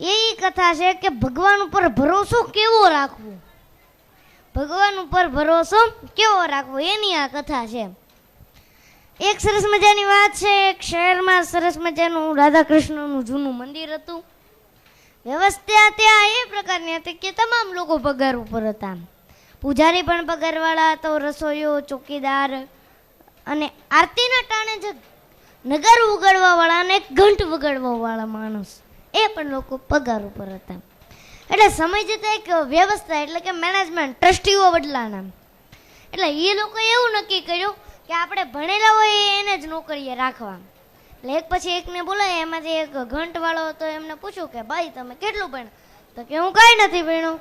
એ કથા છે કે ભગવાન ઉપર ભરોસો કેવો રાખવો? ભગવાન ઉપર ભરોસો કેવો રાખવો? એની આ કથા છે. એક સરસ મજાની વાત છે, એક શહેરમાં સરસ મજાનું રાધા કૃષ્ણનું જૂનું મંદિર હતું. વ્યવસ્થા ત્યાં એ પ્રકારની હતી કે તમામ લોકો પગાર ઉપર હતા. પૂજારી પણ પગારવાળા હતો, રસોઈયો, ચોકીદાર અને આરતીના ટાણે જ નગર ઉગાડવાવાળા અને ઘંટ વગાડવાવાળા માણસ. એ પણ લોકો પગાર ઉપર હતા. એટલે સમય જતાં એક વ્યવસ્થા એટલે કે મેનેજમેન્ટ ટ્રસ્ટીઓ બદલાના. એટલે એ લોકોએ એવું નક્કી કર્યું કે આપણે ભણેલા હોય એને જ નોકરીએ રાખવા. એટલે એક પછી એકને બોલાય, એમાંથી એક ઘંટવાળો હતો, એમને પૂછ્યું કે, ભાઈ, તમે કેટલું ભણ્યા? તો કે, હું કાંઈ નથી ભણ્યું.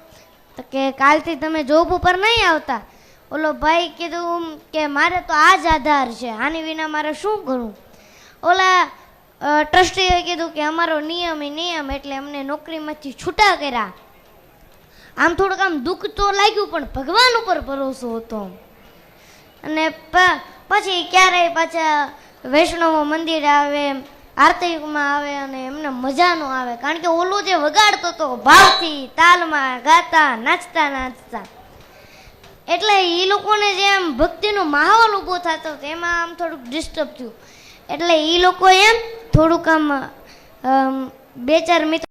તો કે, કાલથી તમે જોબ ઉપર નહીં આવતા. ઓલો ભાઈ કીધું કે, મારે તો આ જ આધાર છે, આની વિના મારે શું કરવું ઓલા ટ્રસ્ટીએ કીધું કે અમારો નિયમ એ નિયમ એટલે અમને નોકરીમાંથી છૂટા કર્યા. આમ થોડુંક આમ દુઃખ તો લાગ્યું, પણ ભગવાન ઉપર ભરોસો હતો. અને પછી ક્યારેય પાછા વૈષ્ણવો મંદિર આવે, આરતીમાં આવે અને એમને મજા ન આવે. કારણ કે ઓલો જે વગાડતો હતો ભાવથી તાલમાં ગાતા, નાચતા નાચતા. એટલે એ લોકોને જે આમ ભક્તિનો માહોલ ઊભો થતો એમાં આમ થોડુંક ડિસ્ટર્બ થયું. એટલે એ લોકો એમ થોડુંક આમ બે ચાર મિત્રો